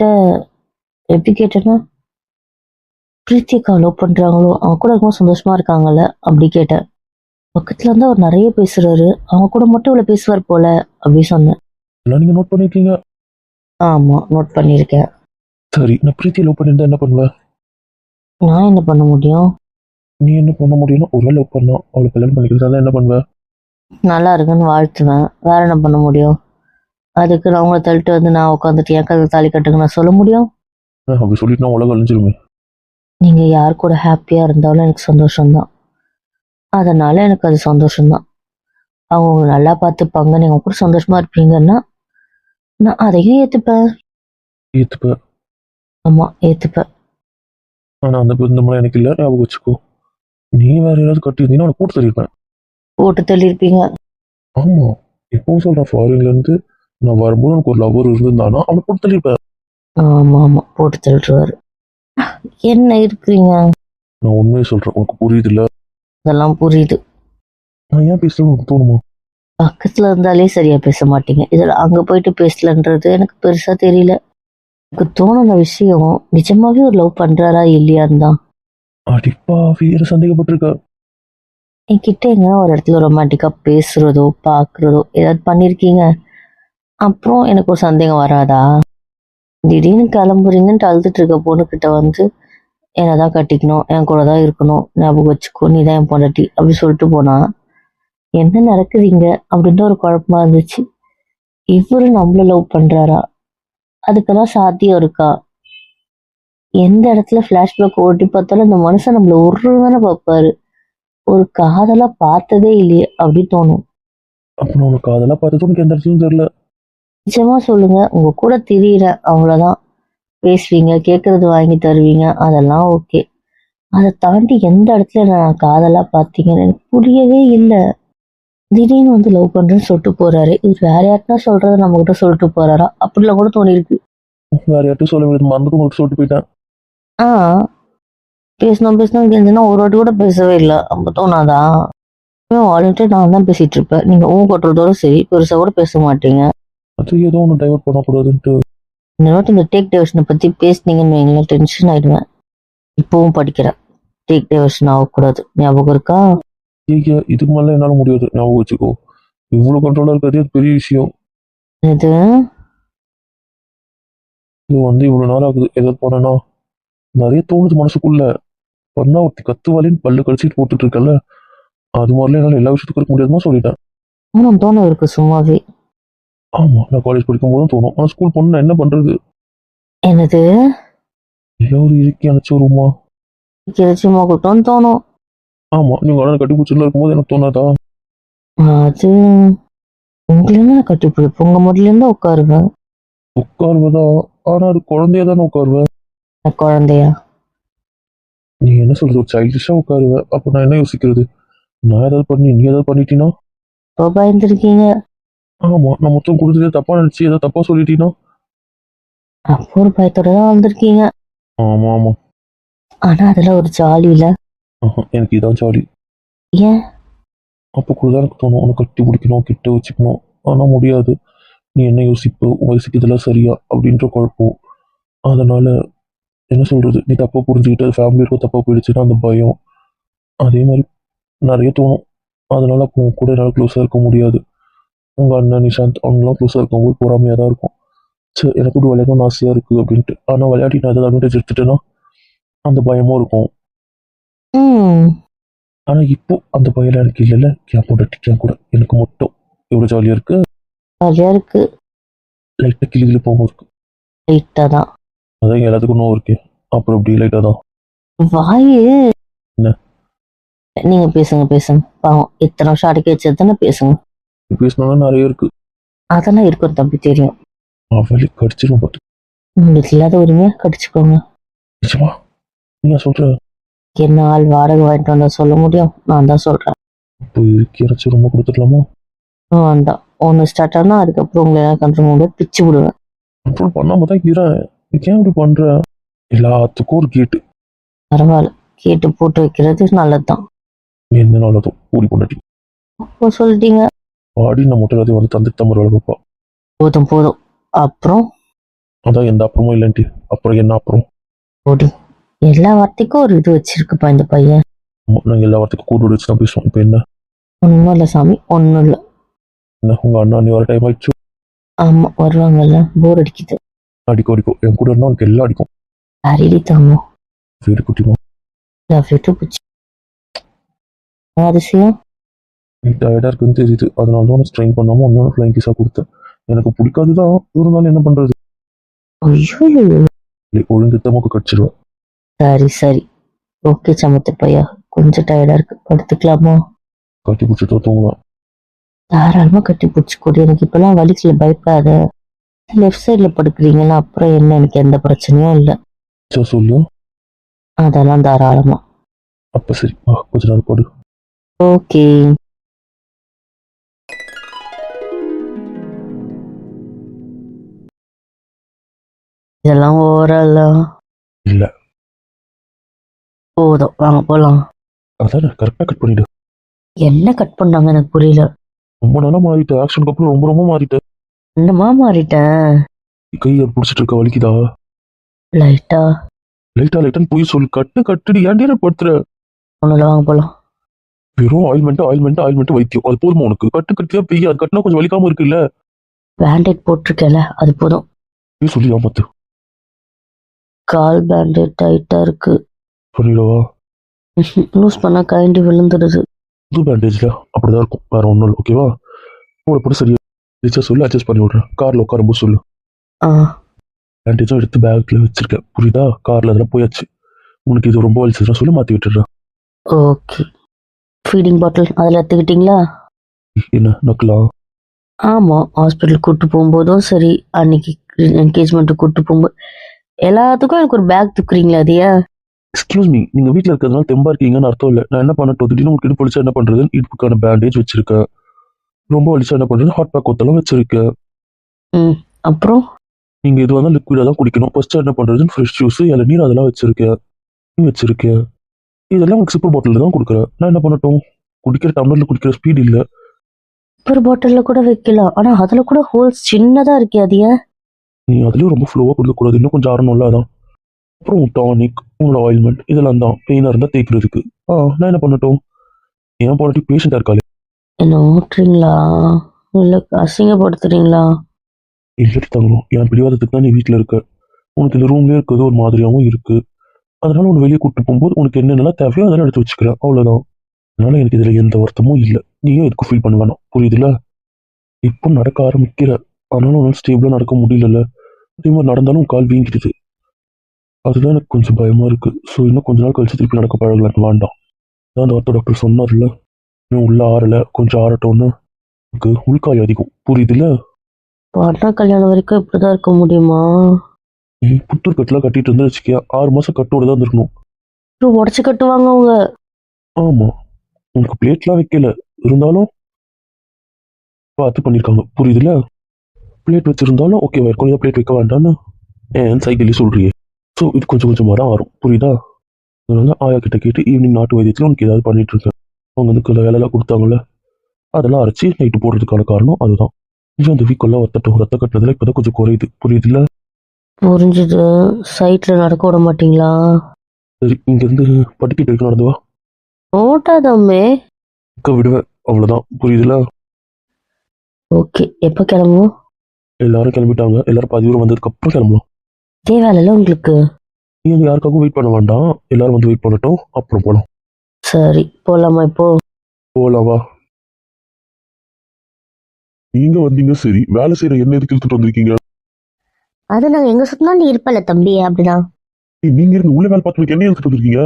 உங்ககிட்ட எப்படி கேட்டேன்னா பிரீத்திகா லவ் பண்றாங்களோ அவங்க கூட ரொம்ப சந்தோஷமா இருக்காங்கல்ல அப்படி கேட்டேன். பக்கத்துல இருந்தா அவர் நிறைய பேசுறாரு. அவங்க கூட மட்டும் இவ்வளவு பேசுவார் போல அப்படி சொன்னேன். எல்லாம் நீங்க நோட் பண்ணிருக்கீங்க. ஆமா நோட் பண்ணியிருக்கேன் சரி நான் பிரீத்தி லவ் பண்ணியிருந்தா என்ன பண்ணுவேன் நான் என்ன பண்ண முடியும்? நீ என்ன பண்ண முடியும்னா ஒரே லவ் பண்ணா அவளை கல்யாணம் பண்ணிக்கிறதா என்ன பண்ணுவேன் நல்லா இருக்குன்னு வாழ்த்துவேன். வேற என்ன பண்ண முடியும்? அதுக்கு நான் உங்களை தள்ளிட்டு வந்து நான் உட்காந்துட்டு என் கதை தாலி கட்டுங்க நான் சொல்ல முடியும்? அப்படி சொல்லிட்டு நான் உலகம் அழிஞ்சிருமே. நீங்க யார் கூட ஹாப்பியா இருந்தாலும் எனக்கு சந்தோஷம்தான். அதனால எனக்கு அது சந்தோஷம்தான். அவங்க உங்களை நல்லா பார்த்துப்பாங்க. நீங்க கூட சந்தோஷமா இருப்பீங்கன்னா நான் அதையும் ஏத்துப்பேன். ஏத்துப்ப ஆமா ஏத்துப்பேன். ஆனா அந்த பிறந்தமெல்லாம் எனக்கு இல்லை. ஞாபகம் வச்சுக்கோ. நீ வேற யாராவது கட்டியிருந்தீங்கன்னா அவனை போட்டு தள்ளியிருப்பேன். போட்டு தள்ளியிருப்பீங்க. ஆமா. எப்பவும் சொல்றேன் ஃபாரின்ல இருந்து நான் வரும்போது எனக்கு ஒரு லவர் இருந்திருந்தானா? அவனை போட்டு தள்ளியிருப்பேன் ஆமா ஆமா. போட்டு தள்ளிடுவாரு என்ன இருக்கிறீங்க? நான் உண்மையை சொல்றேன். உனக்கு புரியுது இல்ல அதெல்லாம் புரியுது. நான் ஏன் பேசுறேன்னு உனக்கு தோணுமா? பக்கத்துல இருந்தாலே சரியா பேச மாட்டீங்க. இதுல அங்க போயிட்டு பேசலன்றது எனக்கு பெருசா தெரியல. எனக்கு தோணுன விஷயம் நிஜமாவே ஒரு லவ் பண்றாரா இல்லையான்னு தான். அடிப்பா வீர சந்தேகப்பட்டிருக்க. என்கிட்ட எங்க ஒரு இடத்துல ரொமான்டிக்கா பேசுறதோ பாக்குறதோ ஏதாவது பண்ணிருக்கீங்க? அப்புறம் எனக்கு ஒரு சந்தேகம் வராதா? திடீர்னு கிளம்புறீங்கன்ட்டு அழுதுட்டு இருக்க பொண்ணுக்கிட்ட வந்து என்னதான் கட்டிக்கணும் என் கூட தான் இருக்கணும் ஞாபகம் வச்சுக்கோ நீ தான் என் பொண்டாட்டி அப்படி சொல்லிட்டு போனா என்ன நடக்குதுங்க? அப்படின்னு ஒரு குழப்பமா இருந்துச்சு. இவரு நம்மள லவ் பண்றாரா? அதுக்கெல்லாம் சாத்தியம் இருக்கா? எந்த இடத்துல ஃப்ளாஷ்பேக் ஓட்டி பார்த்தாலும் இந்த மனுஷன் நம்மள ஒரு தானே பார்ப்பாரு. ஒரு காதலா பார்த்ததே இல்லையே அப்படி தோணும். அப்ப ஒரு காதலா பார்த்தது உனக்கு எந்த இடத்துலயும் தெரியல. நிஜமா சொல்லுங்க. உங்க கூட திரியிறேன் அவ்வளவுதான் பேசுவீங்க கேட்கறது வாங்கி தருவீங்க அதெல்லாம் ஓகே அதை தாண்டி எந்த இடத்துல நான் காதலா பார்த்தீங்கன்னு எனக்கு புரியவே இல்லை. திடீர்னு வந்து லவ் பண்றேன்னு சொல்லிட்டு போறாரு. இவர் வேற யாருன்னா சொல்றத நம்ம கிட்ட சொல்லிட்டு போறாரா? அப்படிலாம் கூட தோணிருக்கு. வேற யார்ட்டும் சொல்ல வேண்டியது மறந்துட்டு உங்களுக்கு சொல்லிட்டு போயிட்டேன். ஆ. பேசணும் பேசணும் கெஞ்சினா ஒரு வாட்டி கூட பேசவே இல்லை. அப்போ தோணாதா? வாலண்ட்டு நான் தான் பேசிட்டு இருப்பேன். நீங்க ஊ கொட்டுறதோட சரி. பெருசா கூட பேச மாட்டீங்க. அது ஏதோ ஒன்று டைவர்ட் பண்ணக்கூடாதுன்ட்டு. வாட்டி இந்த டேக் டைவர்ஷனை பத்தி பேசுனீங்கன்னு வைங்களேன் டென்ஷன் ஆயிடுவேன். இப்பவும் படிக்கிறேன். டேக் டைவர்ஷன் ஆகக்கூடாது. ஞாபகம் இருக்கா? ஐயா இதுக்கு மேலே என்னால் முடியாது. ஞாபகம் வச்சுக்கோ. இவ்வளோ கண்ட்ரோலாக இருக்கிறதே பெரிய விஷயம். இது இது வந்து இவ்வளோ நாள் ஆகுது. எதாவது பண்ணனா நிறைய தோணுது மனசுக்குள்ள. பண்ணா ஒருத்தி கத்துவாளின்னு பல்லு கடிச்சிட்டு போட்டுட்டு இருக்கல அது மாதிரிலாம் என்னால் எல்லா விஷயத்துக்கும் இருக்க முடியாதுமா சொல்லிட்டேன். தோணும் தோணும் இருக்கு சும்மாவே. ஆமாம் நான் காலேஜ் படிக்கும் போதும் தோணும். ஆனால் ஸ்கூல் பொண்ணு நான் என்ன பண்ணுறது என்னது? எல்லாம் ஒரு இருக்கி அணைச்சி வருமா கிளச்சிமா கூட்டம்னு தோணும். ஆமாம் நீங்கள் அண்ணன் கட்டி பிடிச்சில இருக்கும்போது எனக்கு தோணாதா? அது உங்களே கட்டி பிடிப்போம் உங்க முடியல இருந்து உட்காருவேன் உட்காருவதா? ஆனால் அது குழந்தையா தானே உட்காருவேன் நான் குழந்தையா? நீ என்ன சொல்றது? ஒரு சைல்டிஷாக உட்காருவேன் அப்போ நான் என்ன யோசிக்கிறது? நான் ஏதாவது பண்ணி நீ ஏதாவது பண்ணிட்டீனா? இப்போ பயந்துருக்கீங்க. ஆமாம் நான் மொத்தம் கொடுத்துட்டு தப்பாக நினச்சி ஏதாவது தப்பாக சொல்லிட்டீனா? அப்போ ஒரு பயத்தோட தான் வந்திருக்கீங்க. ஆமாம் ஆமாம் ஆனா அதெல்லாம் ஒரு ஜாலி இல்ல. எனக்கு இதான் ஜாலி. ஏன்? அப்போ கூட தான் எனக்கு தோணும் உனக்கு கட்டி பிடிக்கணும் கிட்ட வச்சுக்கணும். ஆனால் முடியாது. நீ என்ன யோசிப்பு? வயசுக்கு இதெல்லாம் சரியா? அப்படின்ற குழப்பம். அதனால என்ன சொல்றது? நீ தப்பாக புரிஞ்சுக்கிட்டு ஃபேமிலி இருக்க தப்பாக போயிடுச்சுன்னா அந்த பயம். அதே மாதிரி நிறைய தோணும். அதனால கூட என்னால் க்ளோஸாக இருக்க முடியாது. உங்கள் அண்ணன் நிஷாந்த் அவங்களாம் க்ளோஸாக இருக்கும்போது பொறாமையாக தான் இருக்கும். சரி எனக்கு கூட விளையாடணும்னு ஆசையாக இருக்குது அப்படின்ட்டு. ஆனால் விளையாடி நான் ஏதாவது அட்வான்டேஜ் எடுத்துட்டேன்னா அந்த பயமும் இருக்கும். ஆனால் இப்போ அந்த பயம் எனக்கு இல்லைல்ல. கேன் போட்டு கேன் கூட எனக்கு மட்டும் எவ்வளோ ஜாலியாக இருக்கு. ஜாலியா இருக்கு. லைட்டாக கிளி கிளி போகும் இருக்கு. லைட்டா தான். அதான் எல்லாத்துக்கும் நோவு இருக்கு. அப்புறம் இப்படி லைட்டாக தான். வாயு. என்ன? நீங்க பேசுங்க பேசுங்க. பாவம் இத்தனை வருஷம் அடக்கி வச்சது தானே பேசுங்க. பேசினாலும் நிறைய இருக்கு. அதெல்லாம் இருக்கும் தம்பி தெரியும். அவளே கடிச்சிரும் பார்த்து உங்களுக்கு இல்லாத உரிமையா கடிச்சுக்கோங்க. நிஜமா? நீ சொல்ற? என்ன ஆள் வாடகை வாங்கிட்டு வந்தா சொல்ல முடியும்? நான் தான் சொல்றேன். இப்போ இருக்கு இறச்சி ரொம்ப கொடுத்துடலாமா? வேண்டாம். ஒன்று ஸ்டார்ட் ஆனா அதுக்கப்புறம் உங்களை எல்லாம் கண்ட்ரோல் முடியாது பிச்சு விடுவேன். கண்ட்ரோல் பண்ணாம தான் இருக்கிறேன் ஏன் இப்படி பண்ற? எல்லாத்துக்கும் ஒரு கேட்டு. பரவாயில்ல. கேட்டு போட்டு வைக்கிறது நல்லதுதான். என்ன நல்லதும் கூடி கொண்டாட்டி அப்போ சொல்லிட்டீங்க. பாடி நம்ம எல்லாத்தையும் வந்து தந்துட்டு தான் பார்ப்பா போதும் போதும். அப்புறம்? அதான் எந்த அப்புறமும் இல்லைன்ட்டு அப்புறம் என்ன அப்புறம்? ஓடி எல்லா வார்த்தைக்கும் ஒரு இது வச்சிருக்குப்பா இந்த பையன். ஆமா, நாங்க எல்லா வார்த்தைக்கும் கூட்டு வச்சு தான் பேசுவோம். இப்போ என்ன? ஒன்றும் இல்லை சாமி ஒன்றும் இல்லை. என்ன உங்க அண்ணா நீ வர டைம் ஆயிடுச்சு. ஆமாம் வருவாங்கல்ல போர் அடிக்குது. அடிக்கும் அடிக்கும். என் கூட இருந்தா உனக்கு எல்லாம் அடிக்கும். அரிடி தாமோ வீடு குட்டிமா லவ் யூ டு புச்சி அதிசயம்? நீ டயர்டாக இருக்குன்னு தெரியுது. அதனால தான் உனக்கு ஸ்ட்ரெயின் பண்ணாமல் ஒன்று ஃப்ளைங் கிஸாக கொடுத்தேன். எனக்கு பிடிக்காது தான் இருந்தாலும் என்ன பண்ணுறது ஐயோ. ஒழுங்கு தமக்கு கடிச்சிருவேன் சரி சரி. ஓகே சமத்து பையா. கொஞ்சம் டயர்டா இருக்கு. படுத்துக்கலாமா? கட்டி பிடிச்சிட்டு தூங்குவேன். தாராளமா கட்டி பிடிச்சி கொடு. எனக்கு இப்பெல்லாம் வலிக்கல. பயப்படாத. லெஃப்ட் சைட்ல படுக்கிறீங்களா அப்புறம் என்ன? எனக்கு எந்த பிரச்சனையும் இல்லை. சொல்லு. அதெல்லாம் தாராளமா. அப்போ சரி. கொஞ்ச நேரம் போடு. ஓகே இதெல்லாம் ஓரல் இல்லை. போதும் வாங்க போலாம். அதானே கரெக்டாக கட் பண்ணிடு. என்ன கட் பண்ணாங்க எனக்கு புரியல. ரொம்ப நாளாக மாறிட்டேன் ஆக்ஷனுக்கு அப்புறம் ரொம்ப ரொம்ப மாறிட்டேன் என்னமா மாறிட்டேன் கையை பிடிச்சிட்டு இருக்க வலிக்குதா? லைட்டா லைட்டா லைட்டான்னு போய் சொல்லு. கட்டு கட்டுடி ஏன்டி படுத்துற? ஒன்றும் வாங்க போலாம். வெறும் ஆயில்மெண்ட் ஆயில்மெண்ட் ஆயில்மெண்ட் வைத்தியம். அது போதுமா உனக்கு? கட்டு கட்டியா பெய்ய? அது கட்டினா கொஞ்சம் வலிக்காம இருக்குல்ல? பேண்டேட் போட்டிருக்கேல அது போதும். சொல்லி ஏமாத்து கால் பேண்டேட் டைட்டா இருக்கு. சொல்லிடவா லூஸ் பண்ணா கைண்டி விழுந்துடுது. புது பேண்டேஜில் அப்படிதான் இருக்கும். வேற ஒன்றும் இல்லை ஓகேவா போட போட சரியா சொல்லு அட்ஜஸ்ட் பண்ணி விட்றேன். காரில் உட்காரும்போது சொல்லு. ஆ. பேண்டேஜும் எடுத்து பேக்கில் வச்சிருக்கேன். புரியுதா? காரில் அதெல்லாம் போயாச்சு. உனக்கு இது ரொம்ப வலிச்சதுன்னா சொல்லி மாற்றி விட்டுடுறேன். ஓகே ஃபீடிங் பாட்டில் அதில் எடுத்துக்கிட்டீங்களா? என்ன நக்கலாம் ஆமாம் ஹாஸ்பிட்டல் கூட்டு போகும்போதும் சரி அன்னைக்கு என்கேஜ்மெண்ட்டு கூட்டு போகும்போது எல்லாத்துக்கும் எனக்கு ஒரு பேக் தூக்குறீங்களா அதையா? எக்ஸ்கியூஸ் மீ நீங்கள் வீட்டில் இருக்கிறதுனால தெம்பா இருக்கீங்கன்னு அர்த்தம் இல்லை. நான் என்ன பண்ணட்டும் திடீர்னு உங்களுக்கு இடுப்பு வலிச்சா என்ன பண்ணுறதுன்னு இடுப்புக்கான பேண்டேஜ் வச்சிருக்கேன். ரொம்ப வலிச்சா என்ன பண்ணுறது ஹாட் பேக் ஒத்தெல்லாம் வச்சிருக்கேன். அப்புறம்? நீங்கள் இது வந்து லிக்விடாக தான் குடிக்கணும். ஃபர்ஸ்ட் என்ன பண்ணுறதுன்னு ஃப்ரெஷ் ஜூஸ் இளநீர் அதெல்லாம் வச்சிருக்கேன். வச்சிருக்கேன். இதெல்லாம் உங்களுக்கு சூப்பர் பாட்டிலில் தான் கொடுக்குறேன். நான் என்ன பண்ணட்டும்? குடிக்கிற டம்ளரில் குடிக்கிற ஸ்பீட் இல்லை. ஒரு பாட்டிலில் கூட வைக்கலாம். ஆனால் அதில் கூட ஹோல்ஸ் சின்னதாக இருக்கே அதையா. நீ அதுலேயும் ரொம்ப ஃப்ளோவாக கொடுக்கக்கூடாது. இன்னும் கொஞ்சம் ஆறணும்ல அதான். அப்புறம் டானிக் உங்களோட ஆயில்மெண்ட் இதெல்லாம் தான். பெயினாக இருந்தால் தேய்க்கிறதுக்கு ஆ நான் என்ன பண்ணட்டும்? ஏன் பாட்டி பேஷண்ட்டாக இருக்காளே என்ன ஊட்டுறீங்களா? இல்லை அசிங்கப்படுத்துறீங்களா? இல்லடி தங்கணும். என் பிடிவாதத்துக்கு தான் நீ வீட்டில் இருக்க. உனக்கு இந்த ரூம்லேயே இருக்கிறது ஒரு மாதிரியாகவும் இருக்கு. அதனால உன்னை வெளியே கூட்டு போகும்போது உனக்கு என்னென்னலாம் தேவையோ அதெல்லாம் எடுத்து வச்சுக்கிறேன். அவ்வளோதான் அதனால எனக்கு இதில் எந்த வருத்தமும் இல்லை. நீயும் எதுக்கும் ஃபீல் பண்ண வேணாம். புரியுதுல்ல? இப்போ நடக்க ஆரம்பிக்கிற. ஆனாலும் உன்னால் ஸ்டேபிளாக நடக்க முடியலல்ல. மாதிரி நடந்தாலும் கால் வீங்கிடுது. அதுதான் எனக்கு கொஞ்சம் பயமா இருக்கு. ஸோ இன்னும் கொஞ்ச நாள் கழிச்சு திருப்பி நடக்க பழகலாம் வேண்டாம். அதான் அந்த வார்த்தை டாக்டர் சொன்னார்ல. இன்னும் உள்ள ஆறல. கொஞ்சம் ஆறட்டோன்னு எனக்கு உள்காய் அதிகம். புரியுதுல்ல? பாட்னா கல்யாணம் வரைக்கும் இப்படி தான் இருக்க முடியுமா? நீ புத்தூர் கட்டெல்லாம் கட்டிட்டு இருந்தா வச்சுக்கியா ஆறு மாசம் கட்டோட தான் இருந்திருக்கணும். உடச்சி கட்டுவாங்க அவங்க. ஆமா. உனக்கு பிளேட்லாம் வைக்கல. இருந்தாலும் பார்த்து பண்ணியிருக்காங்க புரியுதுல பிளேட் வச்சிருந்தாலும் ஓகே இருக்கும் பிளேட் வைக்க வேண்டாம்னு ஏன் சைக்கிளே சொல்றியே. ஸோ இது கொஞ்சம் கொஞ்சமாக தான் வரும். புரியுதா? அதனால ஆயா கிட்ட கேட்டு ஈவினிங் நாட்டு வைத்தியத்தில் உனக்கு ஏதாவது பண்ணிட்டு இருக்கேன். அவங்க வந்து சில வேலையெல்லாம் கொடுத்தாங்கல்ல அதெல்லாம் அரைச்சி நைட்டு போடுறதுக்கான காரணம் அதுதான். கொஞ்சம் அந்த வீக்கெல்லாம் ஒத்தட்டும் ரத்த கட்டுறதுல இப்போதான் கொஞ்சம் குறையுது. புரியுதுல்ல? புரிஞ்சுது. சைட்டில் நடக்க விட மாட்டீங்களா? சரி இங்கேருந்து படிக்கிட்டு வரைக்கும் நடந்து வா. ஓட்டாதம்மே. விடுவேன். அவ்வளோதான் புரியுதுல ஓகே எப்போ கிளம்புவோம்? எல்லாரும் கிளம்பிட்டாங்க. எல்லாரும் பாதி தூரம் வந்ததுக்கு அப்புறம் கிளம்பலாம் இதே வேலையில உங்களுக்கு? நீ வந்து யாருக்காகவும் வெயிட் பண்ண வேண்டாம். எல்லாரும் வந்து வெயிட் பண்ணட்டும். அப்புறம் போகலாம் சரி போலாமா இப்போ? போகலாம் வா நீங்க வந்தீங்க சரி. வேலை செய்யற என்ன எதுக்கு இழுத்துட்டு வந்திருக்கீங்க? அது நாங்க எங்க சுத்தினாலும் நீ இருப்பல தம்பி அப்படிதான். ஏய், நீங்க இருந்து உள்ள வேலை பார்த்து என்ன இழுத்துட்டு வந்திருக்கீங்க?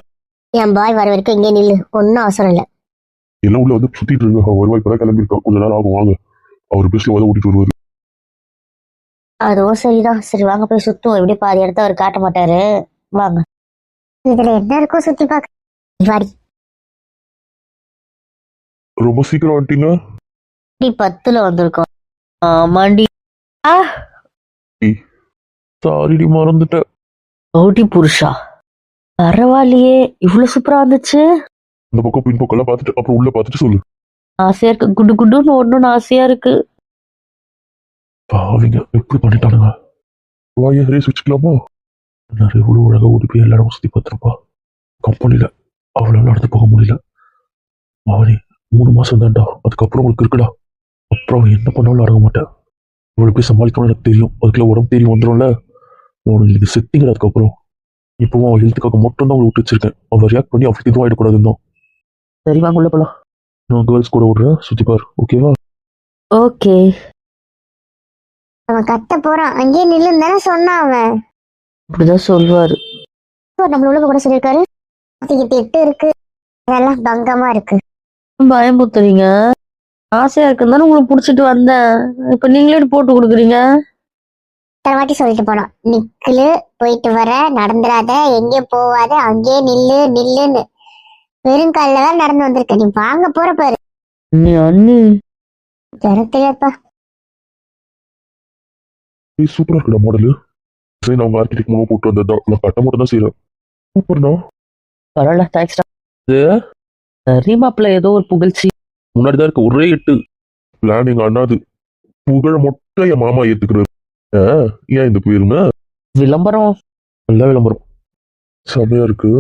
என் பாய் வர வரைக்கும் இங்கே நில்லு. ஒன்னும் அவசரம் இல்ல. எல்லாம் உள்ள வந்து சுத்திட்டு இருங்க. அவர் வருவாய் இப்பதான் கிளம்பியிருக்கோம் கொஞ்ச நேரம் ஆகும். வாங்க. அவர் பேசல உதவ ஓட்டிட்டு வருவாரு. அதுவும் சரிதான் சரி வாங்க போய் சுத்துவோம். எப்படி பாதி இடத்த அவர் காட்ட மாட்டாரு. வாங்க. இதுல என்ன இருக்கோ சுத்தி பார்க்க வாடி. ரொம்ப சீக்கிரம் வந்துட்டீங்க? நீ பத்துல வந்திருக்கோம். ஆமாண்டி ஆ. சாரிடி மறந்துட்டேன். ஓட்டி புருஷா. பரவாயில்லையே. இவ்வளவு சூப்பரா இருந்துச்சு இந்த பக்கம் பின் பக்கம் எல்லாம் பார்த்துட்டு அப்புறம் உள்ள பார்த்துட்டு சொல்லு. ஆசையா இருக்கு. குடு குடுன்னு ஓடணும்னு ஆசையா இருக்கு. பாவிங்க எப்படி பண்ணிட்டானுங்க? வாயை ரேஸ் வச்சுக்கலாமா நிறைய இவ்வளோ அழகாக ஓடி போய் எல்லா இடமும் சுற்றி பார்த்துருப்பா. கம்பெனியில் அவளால் நடந்து போக முடியல. அவனே மூணு மாதம் தான்டா அதுக்கப்புறம் உங்களுக்கு இருக்குடா. அப்புறம் என்ன பண்ணாலும் அடங்க மாட்டேன். அவளை போய் சமாளிக்கணும்னு எனக்கு தெரியும். அதுக்குள்ள உடம்பு தெரியும் வந்துடும்ல உனக்கு இது செட்டிங்கிற அதுக்கப்புறம். இப்போவும் அவள் ஹெல்த்துக்காக மட்டும் தான் அவளை விட்டு வச்சிருக்கேன். அவள் ரியாக்ட் பண்ணி அவளுக்கு இதுவும் ஆகிடக்கூடாதுன்னு தான். சரி வாங்க உள்ள போலாம். நான் கேர்ள்ஸ் கூட விடுறேன் சுற்றி பார் ஓகேவா ஓகே அவன் கத்த போறான். அங்கேயே நில்லுன்னு தானே சொன்னான் அவன். இப்படிதான் சொல்வாரு. நம்மள உள்ள கூட சொல்லியிருக்காரு. எட்டு இருக்கு. அதெல்லாம் பங்கமா இருக்கு. பயமுத்துறீங்க ஆசையா இருக்குன்னு உங்களுக்கு புடிச்சிட்டு வந்தேன். இப்ப நீங்களே போட்டு கொடுக்குறீங்க? இத்தனை வாட்டி சொல்லிட்டு போனோம். நிக்கலு போயிட்டு வர நடந்துடாத எங்கே போவாத அங்கேயே நில்லு நில்லுன்னு. வெறும் காலில் தான் நடந்து வந்திருக்க. நீ வாங்க போற பாரு. அண்ணி. எனக்கு தெரியாதுப்பா ஏய் சூப்பராக இருக்குடா மாடலு நான் உங்கள் ஆர்கிடெக்ட் மூலம் போட்டு வந்ததா நான் கட்ட மட்டும் தான் செய்கிறேன் சூப்பர்ண்ணா பரவாயில்ல தேங்க்ஸ் இது? சரி மாப்பிள்ள ஏதோ ஒரு புகழ்ச்சி. முன்னாடி தான் இருக்க ஒரே எட்டு. பிளான் எங்கள் அண்ணாது புகழ மொட்டை என் மாமா ஏற்றுக்கிறாரு ஏன் இந்த பேருங்க விளம்பரம். நல்ல விளம்பரம். செமையா இருக்கு.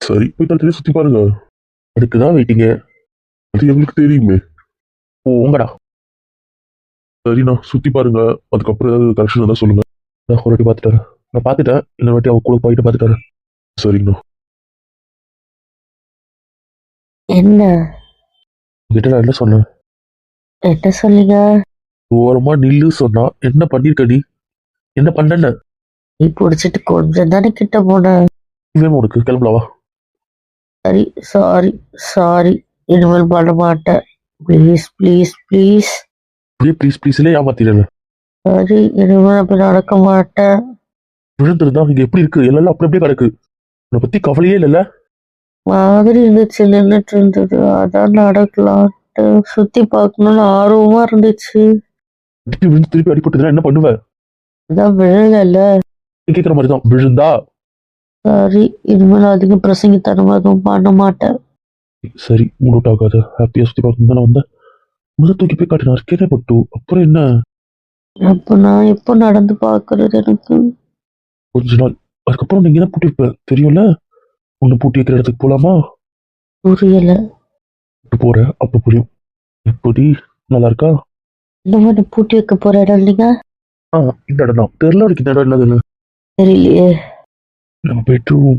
சரி போய் தரத்துல சுற்றி பாருங்க. அதுக்கு தான் வெயிட்டிங்க அது எங்களுக்கு தெரியுமே. போங்கடா சரிண்ணா சுற்றி பாருங்க. அதுக்கப்புறம் ஏதாவது கரெக்ஷன் இருந்தால் சொல்லுங்க. நான் ஒரு வாட்டி பார்த்துட்டு வரேன். நான் பார்த்துட்டேன் இன்னொரு வாட்டி அவ கூட போயிட்டு பார்த்துட்டு வரேன். சரிங்கண்ணா. என்ன? உங்ககிட்ட நான் என்ன சொன்னேன்? என்ன சொன்னீங்க? ஓரமா நில்லு சொன்னா என்ன பண்ணிருக்க நீ? என்ன பண்ணன நீ புடிச்சிட்டு கொஞ்சம் தானே கிட்ட போன. வேணும் உனக்கு கிளம்பலாவா சரி சாரி சாரி இனிமேல் பண்ண மாட்டேன். ப்ளீஸ் ப்ளீஸ் ப்ளீஸ் அப்படியே ப்ளீஸ் ப்ளீஸ்லேயே ஏமாத்திடல சரி இனிமேல் அப்படி நடக்க மாட்டேன். விழுந்திருந்தா இங்க எப்படி இருக்கு? எல்லாம் அப்படி அப்படியே கிடக்கு. உன்னை பத்தி கவலையே இல்லைல்ல? மாதிரி இருந்துச்சு நின்றுட்டு இருந்தது. அதான் நடக்கலான்ட்டு சுத்தி பார்க்கணும்னு ஆர்வமா இருந்துச்சு. திருப்பி விழுந்து திருப்பி அடிபட்டதுன்னா என்ன பண்ணுவ? அதான் விழல நீ கேட்குற மாதிரி தான் விழுந்தா? சரி இனிமேல் அதிகம் பிரசங்கித்தனமா எதுவும் பண்ண மாட்டேன். சரி மூட் அவுட் ஆகாத. ஹாப்பியா சுத்தி பார்க்கணும் தானே வந்தேன். முதல் தூக்கி போய் காட்டினார் கேட்டப்பட்டு அப்புறம் என்ன? அப்ப நான் எப்போ நடந்து பார்க்கறது எனக்கு? கொஞ்ச நாள் அதுக்கப்புறம் நீங்க தான் பூட்டி தெரியும்ல? உன்னை பூட்டி வைக்கிற இடத்துக்கு போலாமா? புரியல. இப்ப போற அப்ப புரியும். எப்படி? நல்லா இருக்கா? மாதிரி பூட்டி வைக்க போற இடம் இல்லைங்க ஆ இந்த இடம் தான். தெரியல உனக்கு இந்த இடம் என்னதுன்னு தெரியலையே. நம்ம பெட்ரூம்.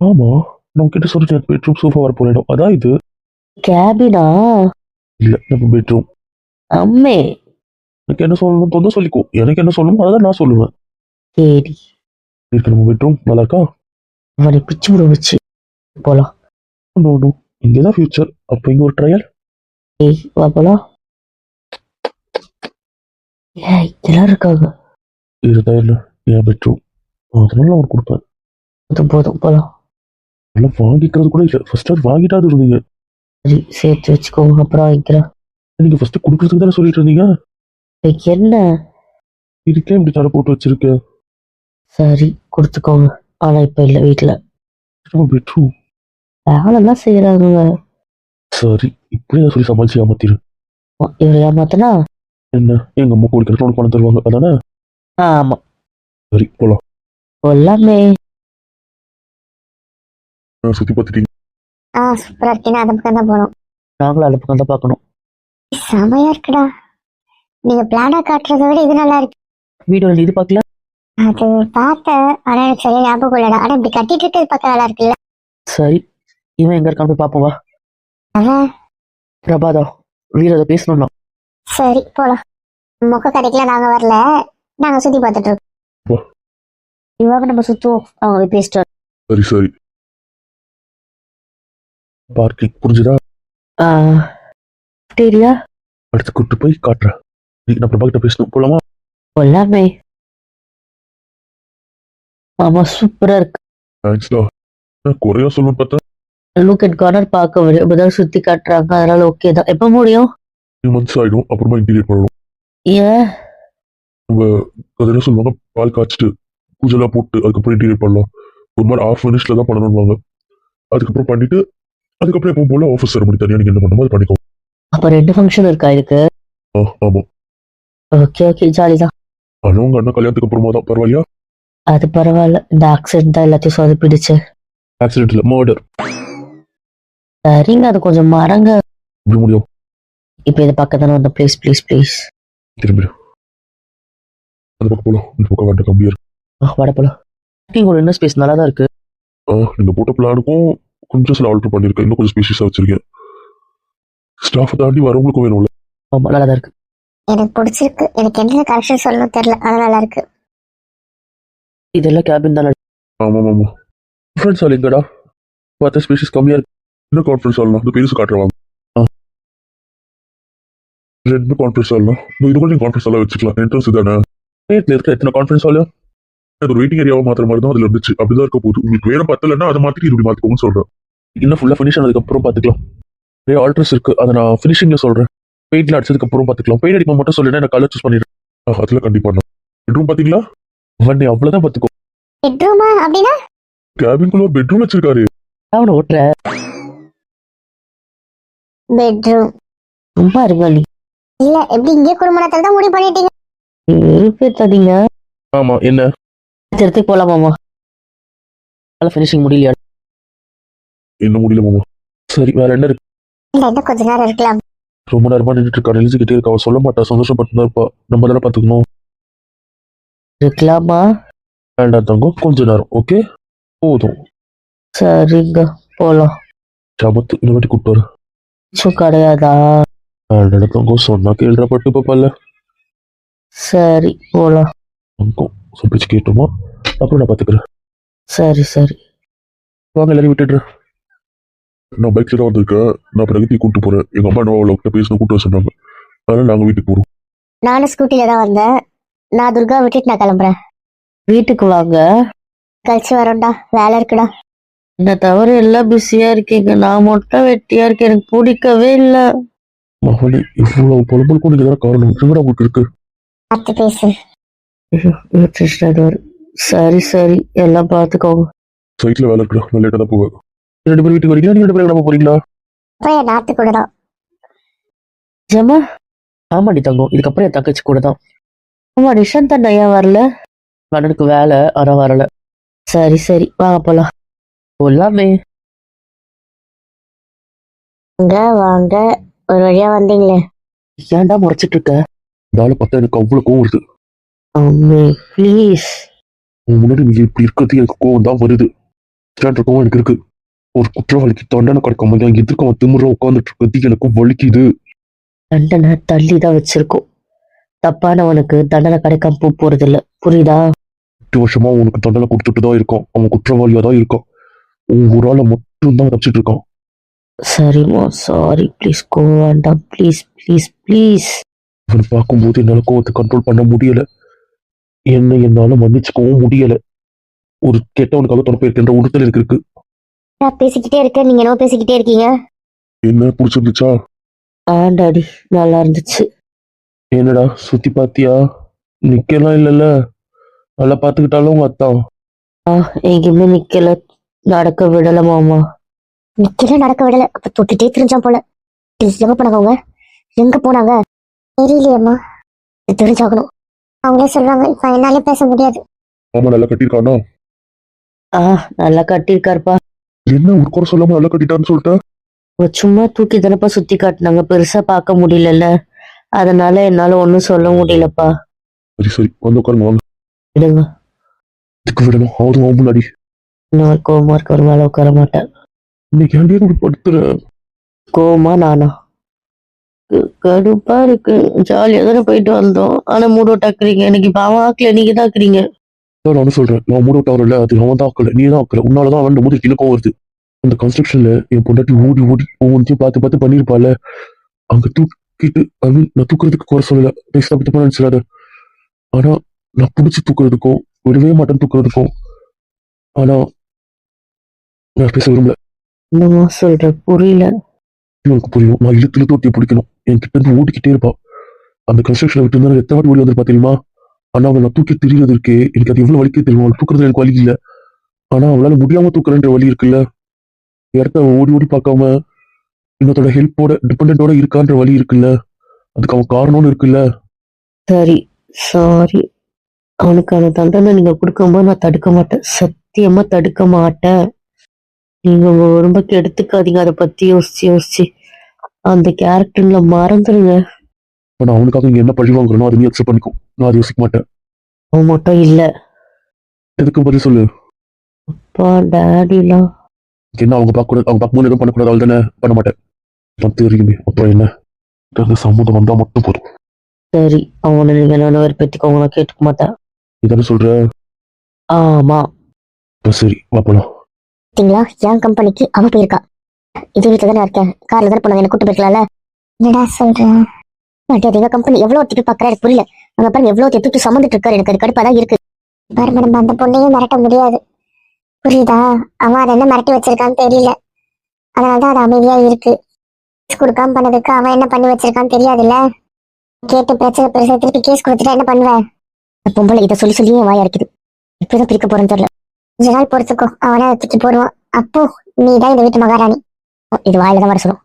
ஆமா. நம்ம கிட்ட சொல்லிட்டு பெட்ரூம் சோஃபா வர போற இடம். அதான் இது. கேபினா இல்ல நம்ம பெட்ரூம் அம்மே. எனக்கு என்ன சொல்லணும் தோணும் சொல்லிக்கோ. எனக்கு என்ன சொல்லணும் அதான் நான் சொல்லுவேன். சரி. இருக்கு நம்ம பெட்ரூம் நல்லா இருக்கா? அவனை பிச்சு விட வச்சு. போலாம். நோ நோ இங்கதான் ஃபியூச்சர் அப்ப இங்க ஒரு ட்ரையல் ஏய் வா போலாம். ஏய் எல்லாரும் இருக்காங்க இதுதான் இல்ல. என் பெட்ரூம் அதனால அவனுக்கு கொடுப்பேன். போதும் போதும் போலாம். எல்லாம் வாங்கிக்கிறது கூட இல்ல. ஃபர்ஸ்ட் அது வாங்கிட்டாது இருந்தீங்க. சரி சேர்த்து வச்சுக்கோங்க அப்புறம் வைக்கிறேன். நீங்க ஃபர்ஸ்ட் கொடுக்கறதுக்கு தானே சொல்லிட்டு இருந்தீங்க? இன்னைக்கு என்ன? இதுக்கே இப்படி தடை போட்டு வச்சிருக்கேன் சரி கொடுத்துக்கோங்க. ஆனா இப்ப இல்ல வீட்டுல பெட்ரூம் வேலைலாம் செய்யறாங்க சரி இப்படியே சொல்லி சமாளிச்சு ஏமாத்திரு. இவர் ஏமாத்தனா? என்ன? எங்க அம்மா குடிக்கிறதுக்கு உனக்கு பணம் தருவாங்க அதானே? ஆமா. சரி போலாம். எல்லாமே நான் சுத்தி பார்த்துட்டீங்க. ஆ சூப்பரா இருக்கேன்னு அந்த பக்கம் தான் போகணும். நாங்களும் அந்த பக்கம் தான் பார்க்கணும். செமையா இருக்குடா. நீங்க பிளானா காட்டுறதை விட இது நல்லா இருக்கு. வீடியோல இது பார்க்கல? அது பார்த்தேன். ஆனா எனக்கு சரியா ஞாபகம் இல்லடா. ஆனா இப்படி கட்டிட்டு இருக்கிறது பார்க்க நல்லா இருக்குல்ல. சரி. இவன் எங்க இருக்கான் போய் பார்ப்போம் வா. அவன் பிரபாதா வீரத பேசணும்னா. சரி போலாம். மொக்க கடைக்கெல்லாம் நாங்க வரல. நாங்க சுத்தி பார்த்துட்டு இருக்கோம். இவாக நம்ம சுத்துவோம். அவங்க போய் பேசிட்டு. சரி சரி. பார்க்கிங் புரிஞ்சுதா? சரியா? அடுத்து கூட்டு போய் காட்டுறேன் நான் பிரபா கிட்ட பேசணும்? போலாமா எல்லாமே ஆமா சூப்பரா இருக்கு. தேங்க்ஸ்டா நான் குறையா சொல்லணும்னு பார்த்தா? லுக் அட் கார்னர் பார்க்க இப்பதான் சுத்தி காட்டுறாங்க. அதனால ஓகே தான். எப்ப முடியும்? த்ரீ மந்த்ஸ் ஆயிடும். அப்புறமா இன்டீரியர் பண்ணணும். ஏன்? அது என்ன சொல்லுவாங்க? பால் காய்ச்சிட்டு பூஜைலாம் போட்டு அதுக்கப்புறம் இன்டீரியர் பண்ணலாம். ஒரு மாதிரி ஆஃப் மினிட்ஸ்ல தான் பண்ணணும்வாங்க அதுக்கப்புறம் பண்ணிட்டு அதுக்கப்புறம் எப்பவும் போல ஆஃபீஸ் செரமணி தனியாக நீங்க என்ன பண்ணுமோ அது பண்ணிக்கோ. அப்ப ரெண்டு ஃபங்க்ஷன் இருக்கா இதுக்கு? ஆ ஆமா. ஓகே ஓகே ஜாலி தான். ஆனால் உங்க அண்ணன் கல்யாணத்துக்கு அப்புறமா தான் பரவாயில்லையா? அது பரவாயில்ல. இந்த ஆக்சிடென்ட் தான் எல்லாத்தையும் சொதப்பிடுச்சு ஆக்சிடென்ட் இல்லை மர்டர் சரிங்க அது கொஞ்சம் மறங்க. இப்படி முடியும். இப்போ இதை பக்கம் தானே வந்த ப்ளீஸ் ப்ளீஸ் ப்ளீஸ் திரும்பிடு. அந்த பக்கம் போகலாம் இந்த பக்கம் வேண்டாம் கம்மியா இருக்கு. வட போலாம். உங்களோட என்ன ஸ்பேஸ் நல்லா தான் இருக்கு. ஆ நீங்க போட்ட பிளானுக்கும் கொஞ்சம் சில ஆல்டர் பண்ணியிருக்கேன். இன்னும் கொஞ்சம் ஸ்பீஷிஸாக வச்சிருக்கேன். ஸ்டாஃபை தாண்டி வரவங்களுக்கும் வேணும்ல. ஆமா நல்லா தான் இருக்கு. எனக்கு பிடிச்சிருக்கு. எனக்கு என்ன கரெக்ஷன் சொல்லணும் தெரியல. அது நல்லா இருக்கு இதெல்லாம் கேபின் தானே. ஆமாம் ஆமாம் கான்ஃபரன்ஸ் ஹால் எங்கடா? பார்த்தா ஸ்பீஷிஸ் கம்மியாக இருக்கு. என்ன கான்ஃபரன்ஸ் ஹால்னா இந்த பெருசு காட்டுறவாங்க ரெண்டு கான்ஃபரன்ஸ் ஹால்னா இது கூட கான்ஃபரன்ஸ் ஹாலாக வச்சுக்கலாம். என்ட்ரன்ஸ் தானே? வீட்டில் இருக்க எத்தனை கான்ஃபரன்ஸ் ஹாலு அது ஒரு வெயிட்டிங் ஏரியாவை மாத்திர மாதிரி தான் அதில் இருந்துச்சு. அப்படிதான் இருக்க போகுது. உங்களுக்கு வேற பத்தலைன்னா அதை மாற்றிட்டு இப்படி மாற்றிக்கோங்கன்னு சொல்கிறேன் இன்னும் ஃபுல்லாக ஃபினிஷ் ஆனதுக்கப்புறம் பார்த்துக்கலாம். நிறைய ஆல்ட்ரஸ் இருக்கு. அதை நான் ஃபினிஷிங்கில் சொல்கிறேன் பெயிண்ட்ல அடிச்சதுக்கப்புறம் பார்த்துக்கலாம். பெயிண்ட் அடிக்கும் மட்டும் சொல்லினா எனக்கு கலர் சூஸ் பண்ணிடுறேன் அதில் கண்டிப்பாக பெட்ரூம் பார்த்தீங்களா? வண்டி அவ்வளோதான் பார்த்துக்கோ. பெட்ரூமா அப்படின்னா? கேபின்குள்ள ஒரு பெட்ரூம் வச்சிருக்காரு. அவனை ஓட்டுற. பெட்ரூம் ரொம்ப நீ. இல்ல எப்படி இங்கே குடும்பத்தில் தான் முடிவு பண்ணிட்டீங்க? ஆமா என்ன? இடத்துக்கு போலாமாமா நல்லா ஃபினிஷிங் முடியலையா? என்ன முடியல மாமா. சரி வேற என்ன இருக்கு? இல்ல இன்னும் கொஞ்ச நேரம் இருக்கலாம். ரொம்ப நேரமா நின்றுட்டு இருக்கா? எழுதிக்கிட்டே இருக்கா? அவ சொல்ல மாட்டா சந்தோஷப்பட்டு தான் இருப்பா. நம்ம தானே பாத்துக்கணும் இருக்கலாமா? வேண்டாம் தங்கம் கொஞ்ச நேரம் ஓகே? போதும். சரிங்க போலாம். சமத்து இந்த வாட்டி கூப்பிட்டு வர. மிச்சம் கிடையாதா? வேண்டாம் தங்கம் சொன்னா கேள்ற பட்டு பாப்பால. சரி போலாம். தங்கம் சொல்லிச்சு கேட்டோமா? அப்புறம் நான் பாத்துக்கிறேன் சரி சரி. வாங்க எல்லாரும் விட்டுடுறேன். நான் பைக்ல தான் வந்திருக்கேன். நான் பிரகதி கூட்டு போறேன். எங்க அம்மா என்ன அவளை பேசணும் கூட்டு வர சொன்னாங்க. அதனால நாங்க வீட்டுக்கு போறோம். நானும் ஸ்கூட்டில தான் வந்தேன். நான் துர்கா விட்டுட்டு நான் கிளம்புறேன். வீட்டுக்கு வாங்க. கழிச்சு வரோம்டா. வேலை இருக்குடா. என்ன தவிர எல்லாம் பிஸியா இருக்கீங்க. நான் மட்டும் வெட்டியா இருக்கேன். எனக்கு பிடிக்கவே இல்ல. மகளே இவ்வளவு பொலம்பலுக்கும் நீங்க தான் காரணம்? என்னடா உங்களுக்கு இருக்கு? பார்த்து பேசு. சரி சரி. எல்லாம் பார்த்துக்கோங்க. சைட்ல வேலை இருக்குடா. நான் லேட்டா தான் போவேன். ரெண்டு பேரும் வீட்டுக்கு வரீங்களா? நீங்க ரெண்டு பேரும் நம்ம போறீங்களா? அப்புறம் நாத்து கூட தான் ஜமா ஆமாடி தங்கம். இதுக்கப்புறம் என் தங்கச்சி கூட தான் ஆமா நிஷாந்த் அண்ணா ஏன் வரல? அண்ணனுக்கு வேலை ஆனா வரல. சரி சரி. வாங்க போலாம். போலாமே. வாங்க வாங்க. ஒரு வழியா வந்தீங்களே. ஏன்டா முறைச்சிட்டு இருக்க? இந்த ஆளை பார்த்தா எனக்கு அவ்வளவு கோவம் வருது. அம்மே ப்ளீஸ் உன் முன்னாடி நீங்க இப்படி இருக்கிறது எனக்கு கோவம் தான் வருது. ஸ்டாண்ட் கோவம் எனக்கு இருக்கு. ஒரு குற்றவாளிக்கு தண்டனை கிடைக்காம என் எதிர்க்க அவன் திமுறை உட்காந்துட்டு இருக்கிறது எனக்கு வலிக்குது. தண்டனை தள்ளி தான் வச்சிருக்கோம். தப்பானவனுக்கு தண்டனை கிடைக்காம போ போறது இல்ல புரியுதா? எட்டு வருஷமா உனக்கு தண்டனை கொடுத்துட்டு தான் இருக்கான் அவன் குற்றவாளியா தான் இருக்கான். உன் ஒரு ஆளை மட்டும் தான் தப்பிச்சிட்டு இருக்கான் சரிம்மா சாரி ப்ளீஸ் கோ வேண்டாம். ப்ளீஸ் ப்ளீஸ் ப்ளீஸ் அவனை பார்க்கும்போது என்னால கோவத்தை கண்ட்ரோல் பண்ண முடியல. என்ன என்னால மன்னிச்சுக்கவும் முடியல. ஒரு கெட்டவனுக்காக துணை போயிருக்கின்ற உறுத்தல் இருக்கு. நான் பேசிக்கிட்டே இருக்கேன் நீங்க என்ன பேசிக்கிட்டே இருக்கீங்க. என்ன பிடிச்சிருந்துச்சா? ஆண்டாடி நல்லா இருந்துச்சு. என்னடா சுத்தி பாத்தியா? நிக்கலாம் இல்லல்ல. நல்லா பாத்துக்கிட்டாலும் உங்க அத்தான் ஆ எங்கேயுமே நிக்கல. நடக்க விடல மாமா. நிக்கல நடக்க விடல. அப்ப தொட்டுட்டே திரிஞ்சான் போல. எங்க போனாங்க அவங்க? எங்க போனாங்க? தெரியலையம்மா. தெரிஞ்சாகணும். அவங்களே சொல்றாங்க இப்ப என்னாலே பேச முடியாது. ஆமா நல்லா கட்டியிருக்கானா? ஆ நல்லா கட்டியிருக்காருப்பா. என்ன ஒரு குறை சொல்லாம நல்லா கட்டிட்டான்னு சொல்லிட்டு? சும்மா தூக்கி தானப்பா சுத்தி காட்டினாங்க. பெருசா பார்க்க முடியலல்ல. அதனால என்னால ஒன்றும் சொல்ல முடியலப்பா. சரி சரி. வந்து உட்காருங்க வாங்க. விடுங்க. இதுக்கு விடணும். அவரும் அவன் முன்னாடி. இன்னொரு கோவமா இருக்க ஒரு மேல உட்கார மாட்டேன். இன்னைக்கு ஏன்டி இப்படி படுத்துற. கோவமா நானா? கு- கடுப்பா இருக்கு. ஜாலியா தானே போயிட்டு வந்தோம். ஆனா மூட டக்குறீங்க எனக்கு இப்ப அவன் ஆக்கல. நீங்க தான் ஆக்குறீங்க. அதான் நானும் சொல்றேன். நான் மூட விட்டவரில்ல அது அவன் தான் ஆக்கல. நீ தான் ஆக்கல. உன்னாலதான் அவன் மூடி கிழக்கம் வருது. அந்த கன்ஸ்ட்ரக்ஷன்ல என் பொண்டாட்டி ஓடி ஓடி ஒவ்வொன்றையும் பார்த்து பார்த்து பண்ணிருப்பால அங்க தூக்கிட்டு ஐ மீன் நான் தூக்குறதுக்கு குறை சொல்லல. பேச தப்பு நினைச்சிடாத. ஆனா நான் பிடிச்சி தூக்குறதுக்கும் விடவே மாட்டேன் தூக்குறதுக்கும் ஆனா நான் பேச விரும்பல. என்னமோ சொல்ற புரியல. உனக்கு புரியும். நான் இழுத்து இழுத்து ஒட்டியை பிடிக்கணும். என் கிட்ட இருந்து ஓடிக்கிட்டே இருப்பா. அந்த கன்ஸ்ட்ரக்ஷனை விட்டு இருந்தாலும் எத்தனை வாட்டி ஓடி வந்திருப்பா தெரியுமா? ஆனா அவளை நான் தூக்கி திரிகிறது இருக்கே எனக்கு அது எவ்வளவு வலிக்கு தெரியுமா? அவள் தூக்குறது எனக்கு வலி இல்ல. ஆனா அவளால முடியாம தூக்குறன்ற வலி இருக்குல்ல. அவ ஓடி ஓடி பார்க்காம இன்னொருத்தோட ஹெல்ப்போட டிபெண்டோட இருக்கான்ற வலி இருக்குல்ல? அதுக்கு அவன் காரணம்னு இருக்குல்ல? சரி சாரி அவனுக்கான தண்டனை நீங்க கொடுக்கும்போது நான் தடுக்க மாட்டேன். சத்தியமா தடுக்க மாட்டேன். நீங்க உங்க உடம்புக்கு எடுத்துக்காதீங்க. அதை பத்தி யோசிச்சு யோசிச்சு. அந்த கேரக்டர்ல மறந்துடுங்க இப்போ நான் அவனுக்காக இங்கே என்ன பழி வாங்குறனோ அதை நீ அக்செப்ட் பண்ணிக்கோ. நான் அதை யோசிக்க மாட்டேன். அவன் மட்டும் இல்ல. எதுக்கும் பதில் சொல்லு. அப்பா டேடிலாம் என்ன அவங்க பார்க்கக்கூடாது அவங்க பார்க்கும்போது எதுவும் பண்ணக்கூடாது அவள் தானே பண்ண மாட்டேன் நான் தெரியுமே அப்புறம் என்ன அந்த சம்மந்தம் வந்தால் மட்டும் போதும் சரி அவனை நீங்க என்ன வெறுப்பேத்திக்கோங்க நான் கேட்டுக்க மாட்டேன் நீ தானே சொல்ற ஆமா இப்போ சரி வா போலாம் பாத்தீங்களா என் கம்பெனிக்கு அவ போயிருக்கா இது வீட்டுல தானே இருக்கேன் கார்ல தானே போனாங்க என்ன கூட்டு போயிருக்கலாம்ல என்னடா சொல்றேன் அது எங்க கம்பெனி எவ்வளவு திப்பி பாக்குறா எனக்கு புரியல அங்க பாருங்க எவ்வளவு திட்டு சுமந்துட்டு இருக்காரு எனக்கு அது கடுப்பா தான் இருக்கு பாருங்க நம்ம அந்த பொண்ணையும் மிரட்ட முடியாது புரியுதா? அவன் அதை என்ன மிரட்டி வச்சிருக்கான்னு தெரியல. அதனாலதான் அது அமைதியா இருக்கு. கேஸ் கொடுக்காம பண்ணதுக்கு அவன் என்ன பண்ணி வச்சிருக்கான்னு தெரியாதுல்ல? கேட்டு பிரச்சனை பிரச்சனை திருப்பி கேஸ் கொடுத்துட்டா என்ன பண்ணுவேன் பொம்பளை இதை சொல்லி சொல்லி என் வாயா இருக்குது இப்பதான் பிரிக்க போறேன்னு தெரியல. கொஞ்ச நாள் பொறுத்துக்கோ. அவனே தூக்கி போடுவான். அப்போ நீ தான் இந்த வீட்டு மகாராணி. ஓ, இது வாயில தான் வர சொல்லும்.